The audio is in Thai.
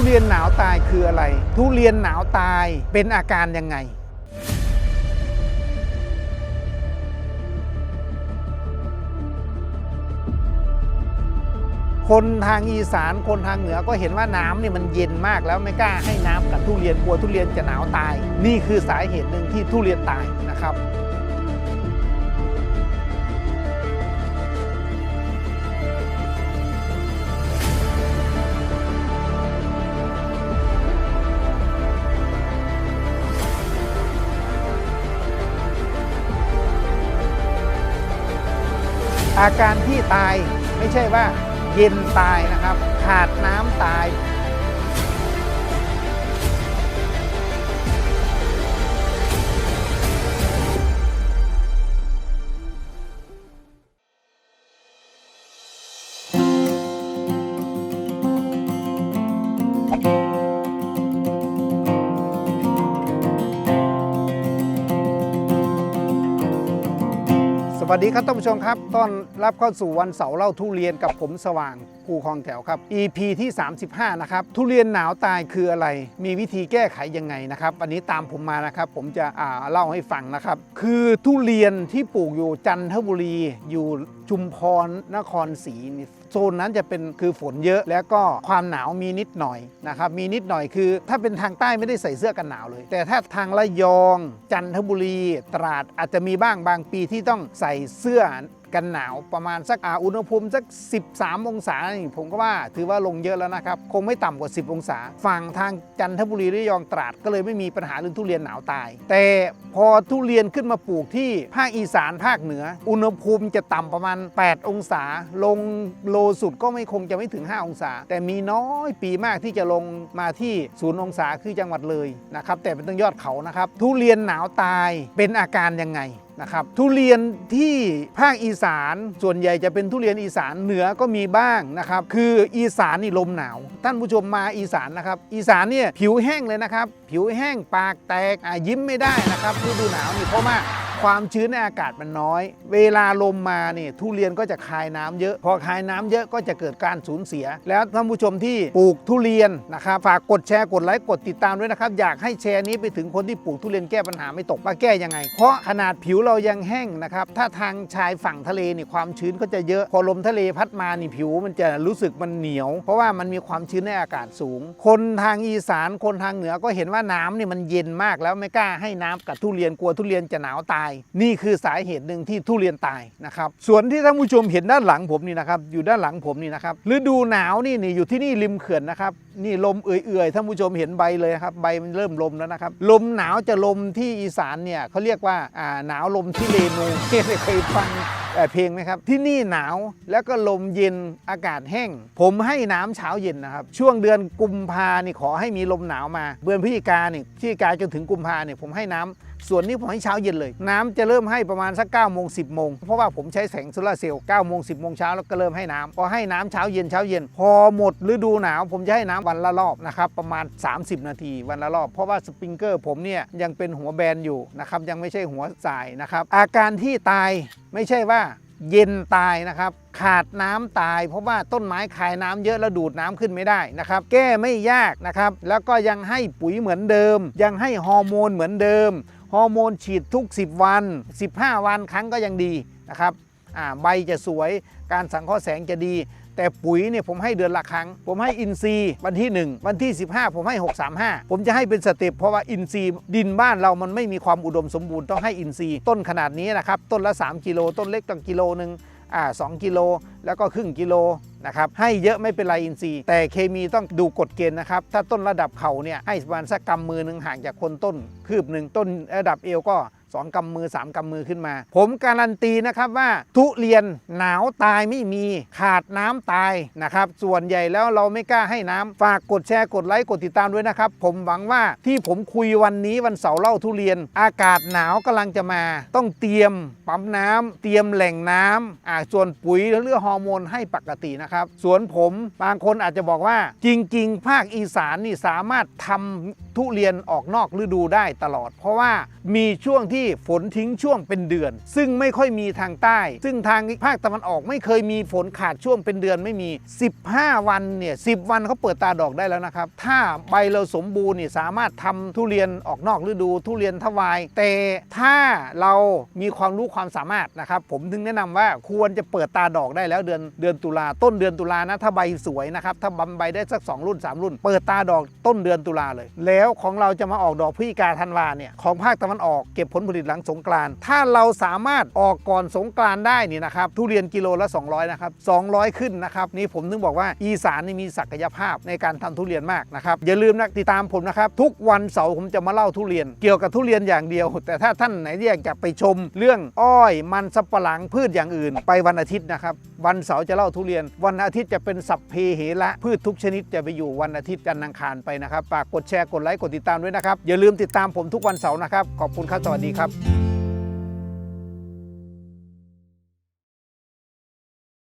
ุเรียนหนาวตายคืออะไร ทุเรียนหนาวตายเป็นอาการยังไง คนทางอีสานคนทางเหนือก็เห็นว่าน้ำเนี่ยมันเย็นมากแล้วไม่กล้าให้น้ำกับทุเรียนกลัวทุเรียนจะหนาวตาย นี่คือสาเหตุหนึ่งที่ทุเรียนตายนะครับ อาการที่ตายไม่ใช่ว่าเย็นตายนะครับ ขาดน้ำตายส วัสดีครับท่านผู้ชมครับ ต้อนรับเข้าสู่วันเสาร์เล่าทุเรียนกับผมสว่างภูคลองแถวครับ EP ที่ 35 นะครับ ทุเรียนหนาวตายคืออะไร มีวิธีแก้ไขยังไงนะครับวันนี้ตามผมมานะครับ ผมจะอ่าเล่าให้ฟังนะครับ คือทุเรียนที่ปลูกอยู่จันทบุรี อยู่ชุมพรนครศรีนี่ โซนนั้นจะเป็นคือฝนเยอะแล้วก็ความหนาวมีนิดหน่อยนะครับมีนิดหน่อยคือ ถ้าเป็นทางใต้ไม่ได้ใส่เสื้อกันหนาวเลย แต่ถ้าทางระยอง จันทบุรี ตราดอาจจะมีบ้างบางปีที่ต้องใส่เสื้อ กันหนาวประมาณสักอุณหภูมิสัก 13 องศาผมก็ว่าถือว่าลงเยอะแล้วนะครับ คงไม่ต่ำกว่า 10 องศา ฝั่งทางจันทบุรีระยองตราดก็เลยไม่มีปัญหาเรื่องทุเรียนหนาวตาย แต่พอทุเรียนขึ้นมาปลูกที่ภาคอีสานภาคเหนือ อุณหภูมิจะต่ำประมาณ 8 องศา ลงโลสุดก็ไม่คงจะไม่ถึง 5 องศา แต่มีน้อยปีมากที่จะลงมาที่ศูนย์องศาคือจังหวัดเลยนะครับแต่เป็นต้องยอดเขานะครับทุเรียนหนาวตายเป็นอาการยังไง นะครับทุเรียนที่ภาคอีสานส่วนใหญ่จะเป็นทุเรียนอีสานเหนือก็มีบ้างนะครับคืออีสานนี่ลมหนาว ท่านผู้ชมมาอีสานนะครับอีสานเนี่ยผิวแห้งเลยนะครับ ผิวแห้งปากแตกยิ้มไม่ได้นะครับฤดูหนาวนี่เพราะมาก ความชื้นในอากาศมันน้อย เวลาลมมาเนี่ยทุเรียนก็จะคายน้ำเยอะ พอคายน้ำเยอะก็จะเกิดการสูญเสีย แล้วท่านผู้ชมที่ปลูกทุเรียนนะครับฝากกดแชร์กดไลค์กดติดตามด้วยนะครับ อยากให้แชร์นี้ไปถึงคนที่ปลูกทุเรียนแก้ปัญหาไม่ตกว่าแก้ยังไง เพราะขนาดผิวเรายังแห้งนะครับถ้าทางชายฝั่งทะเลนี่ความชื้นก็จะเยอะพอลมทะเลพัดมานี่ผิวมันจะรู้สึกมันเหนียว เพราะว่ามันมีความชื้นในอากาศสูง คนทางอีสานคนทางเหนือก็เห็นว่าน้ำนี่มันเย็นมากแล้วไม่กล้าให้น้ำกับทุเรียนกลัวทุเรียนจะหนาวตายนี่คือสาเหตุหนึ่งที่ทุเรียนตายนะครับส่วนที่ท่านผู้ชมเห็นด้านหลังผมนี่นะครับอยู่ด้านหลังผมนี่นะครับฤดูหนาวนี่นี่อยู่ที่นี่ริมเขื่อนนะครับนี่ลมเอื่อยๆท่านผู้ชมเห็นใบเลยครับใบมันเริ่มลมแล้วนะครับลมหนาวจะลมที่อีสานเนี่ยเขาเรียกว่าอ่าหนาวลมที่เรนูเคยฟังเพลงไหมครับที่นี่หนาวแล้วก็ลมเย็นอากาศแห้ง ผมให้น้ำเช้าเย็นนะครับ ช่วงเดือนกุมภาเนี่ขอให้มีลมหนาวมาเดือนพฤศจิกาเนี่ยพฤศจิกาจนถึงกุมภาเนี่ยผมให้น้ำ ส่วนนี้ผมให้เช้าเย็นเลย น้ำจะเริ่มให้ประมาณสัก9ก้าโมงสิบโมงเพราะว่าผมใช้แสงโซลาร์เซลล์9ก้าโมงสิบโมงเช้าแล้วก็เริ่มให้น้ำพอให้น้ำเช้าเย็นเช้าเย็น พอหมดฤดูหนาวผมจะให้น้ำวันละรอบนะครับประมาณ 30 นาทีวันละรอบ เพราะว่าสปริงเกอร์ผมเนี่ยยังเป็นหัวแบนอยู่นะครับยังไม่ใช่หัวสายนะครับอาการที่ตายไม่ใช่ว่าเย็นตายนะครับขาดน้ำตายเพราะว่าต้นไม้คายน้ำเยอะแล้วดูดน้ำขึ้นไม่ได้นะครับแก้ไม่ยากนะครับแล้วก็ยังให้ปุ๋ยเหมือนเดิม ยังให้ฮอร์โมนเหมือนเดิม ฮอร์โมนฉีดทุก 10 วัน 15 วันครั้งก็ยังดีนะครับใบจะสวยการสังเคราะห์แสงจะดี แต่ปุ๋ยเนี่ยผมให้เดือนละครั้ง ผมให้อินทรีย์วันที่ 1 วันที่ 15 ผมให้ 635 ผมจะให้เป็นสเต็ปเพราะว่าอินทรีย์ดินบ้านเรามันไม่มีความอุดมสมบูรณ์ต้องให้อินทรีย์ต้นขนาดนี้นะครับ ต้นละ 3 กิโล ต้นเล็กตั้งกิโลหนึ่งอ่าสองกิโล แล้วก็ครึ่งกิโล นะครับให้เยอะไม่เป็นไรอินทรีย์ แต่เคมีต้องดูกฎเกณฑ์นะครับ ถ้าต้นระดับเข่าเนี่ยให้ประมาณสักกำมือหนึ่งห่างจากคนต้นคืบหนึ่งต้นระดับเอวก็ สองกำมือสามกำมือขึ้นมา ผมการันตีนะครับว่าทุเรียนหนาวตายไม่มีขาดน้ำตายนะครับ ส่วนใหญ่แล้วเราไม่กล้าให้น้ำฝากกดแชร์กดไลค์กดติดตามด้วยนะครับ ผมหวังว่าที่ผมคุยวันนี้วันเสาร์เล่าทุเรียน อากาศหนาวกำลังจะมา ต้องเตรียมปั๊มน้ำเตรียมแหล่งน้ำอ่าส่วนปุ๋ยและเรื่องฮอร์โมนให้ปกตินะครับ สวนผมบางคนอาจจะบอกว่าจริง ๆ ภาคอีสานนี่สามารถทำทุเรียนออกนอกฤดูได้ตลอด เพราะว่ามีช่วงที่ที่ฝนทิ้งช่วงเป็นเดือน ซึ่งไม่ค่อยมีทางใต้ ซึ่งทางภาคตะวันออกไม่เคยมีฝนขาดช่วงเป็นเดือนไม่มี 15 วันเนี่ย10วันเขาเปิดตาดอกได้แล้วนะครับ ถ้าใบเราสมบูรณ์เนี่ยสามารถทำทุเรียนออกนอกฤดูทุเรียนทวาย แต่ถ้าเรามีความรู้ความสามารถนะครับผมถึงแนะนำว่าควรจะเปิดตาดอกได้แล้วเดือนเดือนตุลาต้นเดือนตุลานะถ้าใบสวยนะครับถ้าบำใบได้สัก 2 รุ่น 3 รุ่น เปิดตาดอกต้นเดือนตุลาเลย แล้วของเราจะมาออกดอกพฤศจิกาธันวาเนี่ยของภาคตะวันออกเก็บผลผลิตหลังสงกรานถ้าเราสามารถออกก่อนสงกรานได้นี่นะครับทุเรียนกิโลละ 200 นะครับ 200 ขึ้นนะครับนี่ผมถึงบอกว่าอีสานนี่มีศักยภาพในการทำทุเรียนมากนะครับอย่าลืมนะติดตามผมนะครับทุกวันเสาร์ผมจะมาเล่าทุเรียน เกี่ยวกับทุเรียนอย่างเดียว แต่ถ้าท่านไหนที่อยากจะไปชมเรื่องอ้อยมันสับปะหลังพืชอย่างอื่น ไปวันอาทิตย์นะครับวันเสาร์จะเล่าทุเรียน วันอาทิตย์จะเป็นสัพเพเหระพืชทุกชนิดจะไปอยู่วันอาทิตย์จันทร์อังคารไปนะครับฝากกดแชร์กดไลค์กดติดตามด้วยนะครับอย่าลืมติดตามผมทุกวันเสาร์นะครับขอบคุณครับสวัสดีครับ